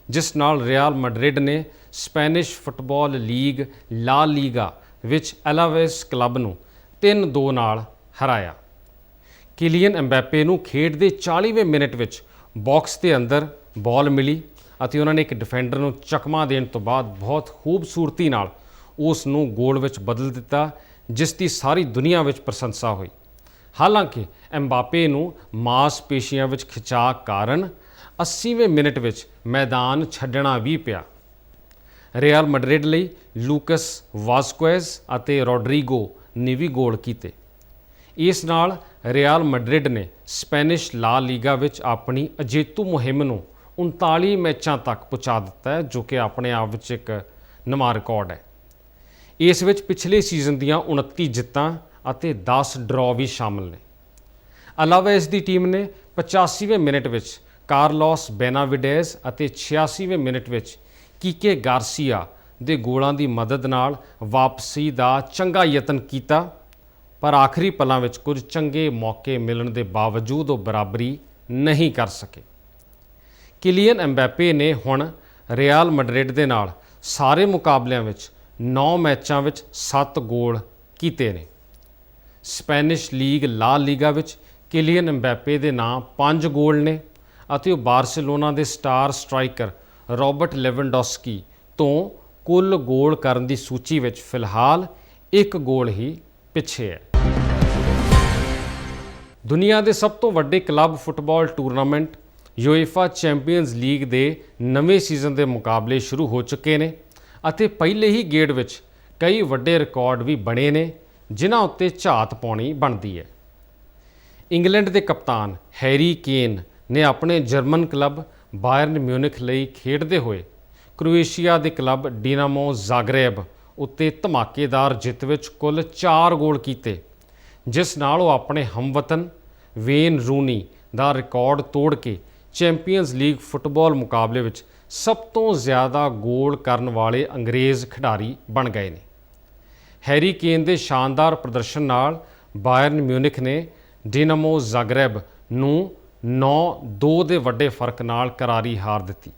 ਜਿਸ ਨਾਲ ਰਿਆਲ ਮੈਡਰਿਡ ਨੇ Spanish football league La Liga ਵਿੱਚ ਐਲਾਵੇਸ ਕਲੱਬ ਨੂੰ 3-2 ਨਾਲ ਹਰਾਇਆ। ਕਿਲੀਅਨ ਐਮਬੈਪੇ ਨੂੰ ਖੇਡ ਦੇ 40ਵੇਂ ਮਿੰਟ ਵਿੱਚ ਬਾਕਸ ਦੇ ਅੰਦਰ ਬਾਲ ਮਿਲੀ ਅਤੇ ਉਹਨਾਂ ਨੇ ਇੱਕ ਡਿਫੈਂਡਰ ਨੂੰ ਚਕਮਾ ਦੇਣ ਤੋਂ ਬਾਅਦ ਬਹੁਤ ਖੂਬਸੂਰਤੀ ਨਾਲ ਉਸ ਨੂੰ ਗੋਲ ਵਿੱਚ ਬਦਲ ਦਿੱਤਾ, ਜਿਸ ਦੀ ਸਾਰੀ ਦੁਨੀਆ ਵਿੱਚ ਪ੍ਰਸ਼ੰਸਾ ਹੋਈ। ਹਾਲਾਂਕਿ ਐਮਬਾਪੇ ਨੂੰ ਮਾਸਪੇਸ਼ੀਆਂ ਵਿੱਚ ਖਿਚਾਅ ਕਾਰਨ 80ਵੇਂ ਮਿੰਟ ਵਿੱਚ ਮੈਦਾਨ ਛੱਡਣਾ ਵੀ ਪਿਆ। ਰੀਅਲ ਮੈਡਰਿਡ ਲਈ ਲੂਕਸ ਵਾਸਕੁਐਜ਼ ਅਤੇ ਰੋਡਰੀਗੋ ਨੇ ਵੀ ਗੋਲ ਕੀਤੇ। ਇਸ ਨਾਲ ਰਿਆਲ ਮੈਡਰਿਡ ਨੇ ਸਪੈਨਿਸ਼ ਲਾ ਲੀਗਾ ਵਿੱਚ ਆਪਣੀ ਅਜੇਤੂ ਮੁਹਿੰਮ ਨੂੰ 39 ਮੈਚਾਂ ਤੱਕ ਪਹੁੰਚਾ ਦਿੱਤਾ ਹੈ, ਜੋ ਕਿ ਆਪਣੇ ਆਪ ਵਿੱਚ ਇੱਕ ਨਵਾਂ ਰਿਕਾਰਡ ਹੈ। ਇਸ ਵਿੱਚ ਪਿਛਲੇ ਸੀਜ਼ਨ ਦੀਆਂ 29 ਜਿੱਤਾਂ ਅਤੇ 10 ਡਰਾਅ ਵੀ ਸ਼ਾਮਲ ਨੇ। ਅਲਾਵਾ ਇਸ ਦੀ ਟੀਮ ਨੇ 85ਵੇਂ ਮਿੰਟ ਵਿੱਚ ਕਾਰਲੋਸ ਬੈਨਾਵਿਡੇਸ ਅਤੇ 86ਵੇਂ ਮਿੰਟ ਵਿੱਚ ਕੀਕੇ ਗਾਰਸੀਆ ਦੇ ਗੋਲਾਂ ਦੀ ਮਦਦ ਨਾਲ ਵਾਪਸੀ ਦਾ ਚੰਗਾ ਯਤਨ ਕੀਤਾ। ਪਰ ਆਖਰੀ ਪਲਾਂ ਵਿੱਚ ਕੁਝ ਚੰਗੇ ਮੌਕੇ ਮਿਲਣ ਦੇ ਬਾਵਜੂਦ ਉਹ ਬਰਾਬਰੀ ਨਹੀਂ ਕਰ ਸਕੇ। ਕਿਲੀਅਨ ਐਮਬੈਪੇ ਨੇ ਹੁਣ ਰਿਆਲ ਮੈਡਰਿਡ ਦੇ ਨਾਲ ਸਾਰੇ ਮੁਕਾਬਲਿਆਂ ਵਿੱਚ 9 ਮੈਚਾਂ ਵਿੱਚ 7 ਗੋਲ ਕੀਤੇ ਨੇ। ਸਪੈਨਿਸ਼ ਲੀਗ ਲਾ ਲੀਗਾ ਵਿੱਚ ਕਿਲੀਅਨ ਐਮਬੈਪੇ ਦੇ ਨਾਂ 5 ਗੋਲ ਨੇ ਅਤੇ ਉਹ ਬਾਰਸੀਲੋਨਾ ਦੇ ਸਟਾਰ ਸਟ੍ਰਾਈਕਰ ਰਾਬਰਟ ਲੈਵਨਡੋਸਕੀ ਤੋਂ ਕੁੱਲ ਗੋਲ ਕਰਨ ਦੀ ਸੂਚੀ ਵਿੱਚ ਫਿਲਹਾਲ ਇੱਕ ਗੋਲ ਹੀ ਪਿੱਛੇ ਹੈ। ਦੁਨੀਆ ਦੇ ਸਭ ਤੋਂ ਵੱਡੇ club football tournament UEFA champions league ਦੇ ਨਵੇਂ ਸੀਜ਼ਨ ਦੇ ਮੁਕਾਬਲੇ ਸ਼ੁਰੂ ਹੋ ਚੁੱਕੇ ਨੇ ਅਤੇ ਪਹਿਲੇ ਹੀ ਗੇੜ ਵਿੱਚ ਕਈ ਵੱਡੇ ਰਿਕਾਰਡ ਵੀ ਬਣੇ ਨੇ, ਜਿਨ੍ਹਾਂ ਉੱਤੇ ਝਾਤ ਪਾਉਣੀ ਬਣਦੀ ਹੈ। ਇੰਗਲੈਂਡ ਦੇ ਕਪਤਾਨ ਹੈਰੀ ਕੇਨ ਨੇ ਆਪਣੇ ਜਰਮਨ ਕਲੱਬ ਬਾਇਰਨ ਮਿਊਨਿਖ ਲਈ ਖੇਡਦੇ ਹੋਏ ਕ੍ਰੋਏਸ਼ੀਆ ਦੇ ਕਲੱਬ ਡੀਨਾਮੋ ਜ਼ਾਗਰੇਬ ਉੱਤੇ ਧਮਾਕੇਦਾਰ ਜਿੱਤ ਵਿੱਚ ਕੁੱਲ 4 ਗੋਲ ਕੀਤੇ, ਜਿਸ ਨਾਲ ਉਹ ਆਪਣੇ ਹਮਵਤਨ ਵੇਨ ਰੂਨੀ ਦਾ ਰਿਕਾਰਡ ਤੋੜ ਕੇ ਚੈਂਪੀਅਨਜ਼ ਲੀਗ ਫੁੱਟਬਾਲ ਮੁਕਾਬਲੇ ਵਿੱਚ ਸਭ ਤੋਂ ਜ਼ਿਆਦਾ ਗੋਲ ਕਰਨ ਵਾਲੇ ਅੰਗਰੇਜ਼ ਖਿਡਾਰੀ ਬਣ ਗਏ ਨੇ। ਹੈਰੀ ਕੇਨ ਦੇ ਸ਼ਾਨਦਾਰ ਪ੍ਰਦਰਸ਼ਨ ਨਾਲ ਬਾਇਰਨ ਮਿਊਨਿਖ ਨੇ ਡਿਨਾਮੋ ਜ਼ਾਗਰੇਬ ਨੂੰ 9-2 ਦੇ ਵੱਡੇ ਫ਼ਰਕ ਨਾਲ ਕਰਾਰੀ ਹਾਰ ਦਿੱਤੀ।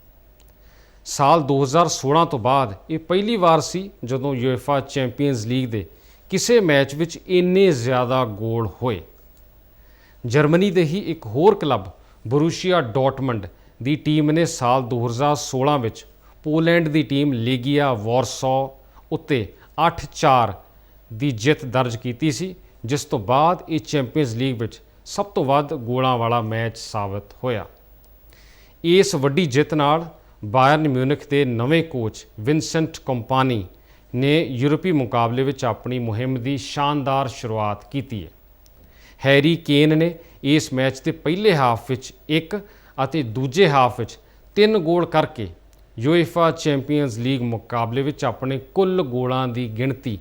ਸਾਲ 2016 ਤੋਂ ਬਾਅਦ ਇਹ ਪਹਿਲੀ ਵਾਰ ਸੀ ਜਦੋਂ ਯੂਏਫਾ ਚੈਂਪੀਅਨਜ਼ ਲੀਗ ਦੇ ਕਿਸੇ ਮੈਚ ਵਿੱਚ ਇੰਨੇ ਜ਼ਿਆਦਾ ਗੋਲ ਹੋਏ। ਜਰਮਨੀ ਦੇ ਹੀ ਇੱਕ ਹੋਰ ਕਲੱਬ, ਬਰੂਸ਼ੀਆ ਡਾਰਟਮੰਡ, ਦੀ ਟੀਮ ਨੇ ਸਾਲ 2016 ਵਿੱਚ ਪੋਲੈਂਡ ਦੀ ਟੀਮ ਲੀਗੀਆ ਵਾਰਸੋ ਉੱਤੇ 8-4 ਦੀ ਜਿੱਤ ਦਰਜ ਕੀਤੀ ਸੀ, ਜਿਸ ਤੋਂ ਬਾਅਦ ਇਹ ਚੈਂਪੀਅਨਜ਼ ਲੀਗ ਵਿੱਚ ਸਭ ਤੋਂ ਵੱਧ ਗੋਲਾਂ ਵਾਲਾ ਮੈਚ ਸਾਬਤ ਹੋਇਆ। ਇਸ ਵੱਡੀ ਜਿੱਤ ਨਾਲ ਬਾਇਰਨ ਮਿਊਨਿਖ ਦੇ ਨਵੇਂ ਕੋਚ ਵਿਨਸੈਂਟ ਕੰਪਾਨੀ ਨੇ ਯੂਰਪੀ ਮੁਕਾਬਲੇ ਵਿੱਚ ਆਪਣੀ ਮੁਹਿੰਮ ਦੀ ਸ਼ਾਨਦਾਰ ਸ਼ੁਰੂਆਤ ਕੀਤੀ ਹੈ। ਹੈਰੀ ਕੇਨ ਨੇ ਇਸ ਮੈਚ ਦੇ ਪਹਿਲੇ ਹਾਫ ਵਿੱਚ ਇੱਕ ਅਤੇ ਦੂਜੇ ਹਾਫ ਵਿੱਚ ਤਿੰਨ ਗੋਲ ਕਰਕੇ ਯੂਏਫਾ ਚੈਂਪੀਅਨਜ਼ ਲੀਗ ਮੁਕਾਬਲੇ ਵਿੱਚ ਆਪਣੇ ਕੁੱਲ ਗੋਲਾਂ ਦੀ ਗਿਣਤੀ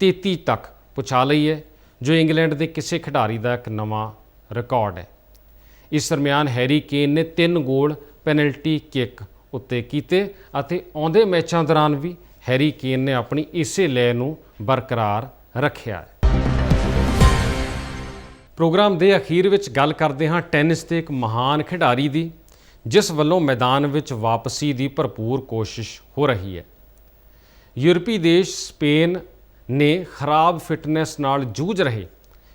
33 ਤੱਕ ਪਹੁੰਚਾ ਲਈ ਹੈ, ਜੋ ਇੰਗਲੈਂਡ ਦੇ ਕਿਸੇ ਖਿਡਾਰੀ ਦਾ ਇੱਕ ਨਵਾਂ ਰਿਕਾਰਡ ਹੈ। ਇਸ ਦਰਮਿਆਨ ਹੈਰੀ ਕੇਨ ਨੇ ਤਿੰਨ ਗੋਲ, ਪੈਨਲਟੀ ਕਿੱਕ ਉੱਤੇ ਕੀਤੇ ਅਤੇ ਆਉਂਦੇ ਮੈਚਾਂ ਦੌਰਾਨ ਵੀ ਹੈਰੀ ਕੇਨ ਨੇ ਆਪਣੀ ਇਸੇ ਲੈ ਨੂੰ ਬਰਕਰਾਰ ਰੱਖਿਆ ਪ੍ਰੋਗਰਾਮ ਦੇ ਅਖੀਰ ਵਿੱਚ ਗੱਲ ਕਰਦੇ ਹਾਂ ਟੈਨਿਸ ਦੇ ਇੱਕ ਮਹਾਨ ਖਿਡਾਰੀ ਦੀ, ਜਿਸ ਵੱਲੋਂ ਮੈਦਾਨ ਵਿੱਚ ਵਾਪਸੀ ਦੀ ਭਰਪੂਰ ਕੋਸ਼ਿਸ਼ ਹੋ ਰਹੀ ਹੈ। ਯੂਰਪੀ ਦੇਸ਼ ਸਪੇਨ ਨੇ ਖਰਾਬ ਫਿਟਨੈਸ ਨਾਲ ਜੂਝ ਰਹੇ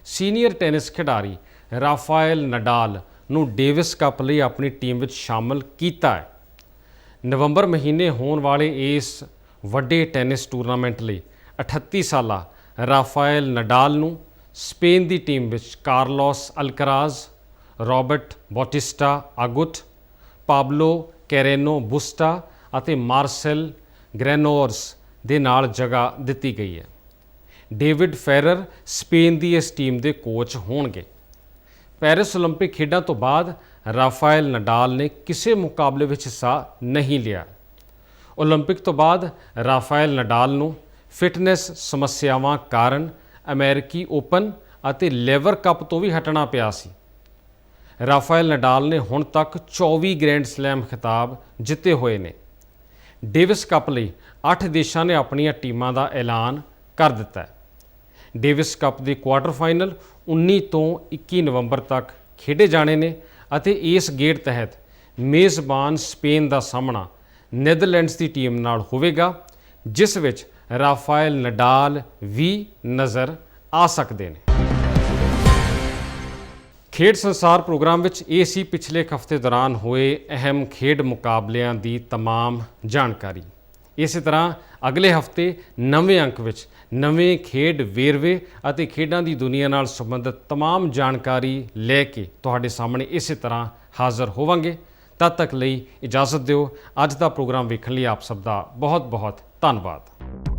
ਸੀਨੀਅਰ ਟੈਨਿਸ ਖਿਡਾਰੀ ਰਾਫਾਇਲ ਨਡਾਲ ਨੂੰ ਡੇਵਿਸ ਕੱਪ ਲਈ ਆਪਣੀ ਟੀਮ ਵਿੱਚ ਸ਼ਾਮਲ ਕੀਤਾ ਹੈ। ਨਵੰਬਰ ਮਹੀਨੇ ਹੋਣ ਵਾਲੇ ਇਸ ਵੱਡੇ ਟੈਨਿਸ ਟੂਰਨਾਮੈਂਟ ਲਈ 38 ਸਾਲਾ ਰਾਫਾਇਲ ਨਡਾਲ ਨੂੰ ਸਪੇਨ ਦੀ ਟੀਮ ਵਿੱਚ Carlos Alcaraz Roberto Bautista Agut Pablo Carreno Busta ਅਤੇ ਮਾਰਸੈਲ ਗ੍ਰੈਨੋਰਸ ਦੇ ਨਾਲ ਜਗ੍ਹਾ ਦਿੱਤੀ ਗਈ ਹੈ ਡੇਵਿਡ ਫੈਰਰ ਸਪੇਨ ਦੀ ਇਸ ਟੀਮ ਦੇ ਕੋਚ ਹੋਣਗੇ ਪੈਰਿਸ 올림픽 ਖੇਡਾਂ ਤੋਂ ਬਾਅਦ ਰਾਫਾਇਲ ਨਡਾਲ ਨੇ ਕਿਸੇ ਮੁਕਾਬਲੇ ਵਿੱਚ ਹਿੱਸਾ ਨਹੀਂ ਲਿਆ 올림픽 ਤੋਂ ਬਾਅਦ ਰਾਫਾਇਲ ਨਡਾਲ ਨੂੰ ਫਿਟਨੈਸ ਸਮੱਸਿਆਵਾਂ ਕਾਰਨ ਅਮਰੀਕੀ ਓਪਨ ਅਤੇ ਲੇਵਰ ਕੱਪ ਤੋਂ ਵੀ ਹਟਣਾ ਪਿਆ ਸੀ। ਰਾਫਾਇਲ ਨਡਾਲ ਨੇ ਹੁਣ ਤੱਕ 24 ਗ੍ਰੈਂਡ ਸਲੈਮ ਖਿਤਾਬ ਜਿੱਤੇ ਹੋਏ ਨੇ। ਡੇਵਿਸ ਕੱਪ ਲਈ 8 ਦੇਸ਼ਾਂ ਨੇ ਆਪਣੀਆਂ ਟੀਮਾਂ ਦਾ ਐਲਾਨ ਕਰ ਦਿੱਤਾ ਹੈ। ਡੇਵਿਸ ਕੱਪ ਦੇ ਕੁਆਟਰ ਫਾਈਨਲ 19 ਤੋਂ 21 ਨਵੰਬਰ ਤੱਕ ਖੇਡੇ ਜਾਣੇ ਨੇ ਅਤੇ ਇਸ ਗੇੜ ਤਹਿਤ ਮੇਜ਼ਬਾਨ ਸਪੇਨ ਦਾ ਸਾਹਮਣਾ ਨੈਦਰਲੈਂਡਸ ਦੀ ਟੀਮ ਨਾਲ ਹੋਵੇਗਾ, ਜਿਸ ਵਿੱਚ ਰਾਫਾਇਲ ਨਡਾਲ ਵੀ ਨਜ਼ਰ ਆ ਸਕਦੇ ਨੇ ਖੇਡ ਸੰਸਾਰ ਪ੍ਰੋਗਰਾਮ ਵਿੱਚ ਇਹ ਸੀ ਪਿਛਲੇ ਇੱਕ ਹਫ਼ਤੇ ਦੌਰਾਨ ਹੋਏ ਅਹਿਮ ਖੇਡ ਮੁਕਾਬਲਿਆਂ ਦੀ तमाम ਜਾਣਕਾਰੀ ਇਸੇ ਤਰ੍ਹਾਂ ਅਗਲੇ ਹਫ਼ਤੇ ਨਵੇਂ ਅੰਕ ਵਿੱਚ ਨਵੇਂ ਖੇਡ ਵੇਰਵੇ ਅਤੇ ਖੇਡਾਂ ਦੀ ਦੁਨੀਆ ਨਾਲ ਸੰਬੰਧਿਤ तमाम ਜਾਣਕਾਰੀ ਲੈ ਕੇ ਤੁਹਾਡੇ ਸਾਹਮਣੇ ਇਸੇ ਤਰ੍ਹਾਂ ਹਾਜ਼ਰ ਹੋਵਾਂਗੇ ਤਦ ਤੱਕ ਲਈ ਇਜਾਜ਼ਤ ਦਿਓ ਅੱਜ ਦਾ ਪ੍ਰੋਗਰਾਮ ਵੇਖਣ ਲਈ ਆਪ ਸਭ ਦਾ ਬਹੁਤ ਬਹੁਤ ਧੰਨਵਾਦ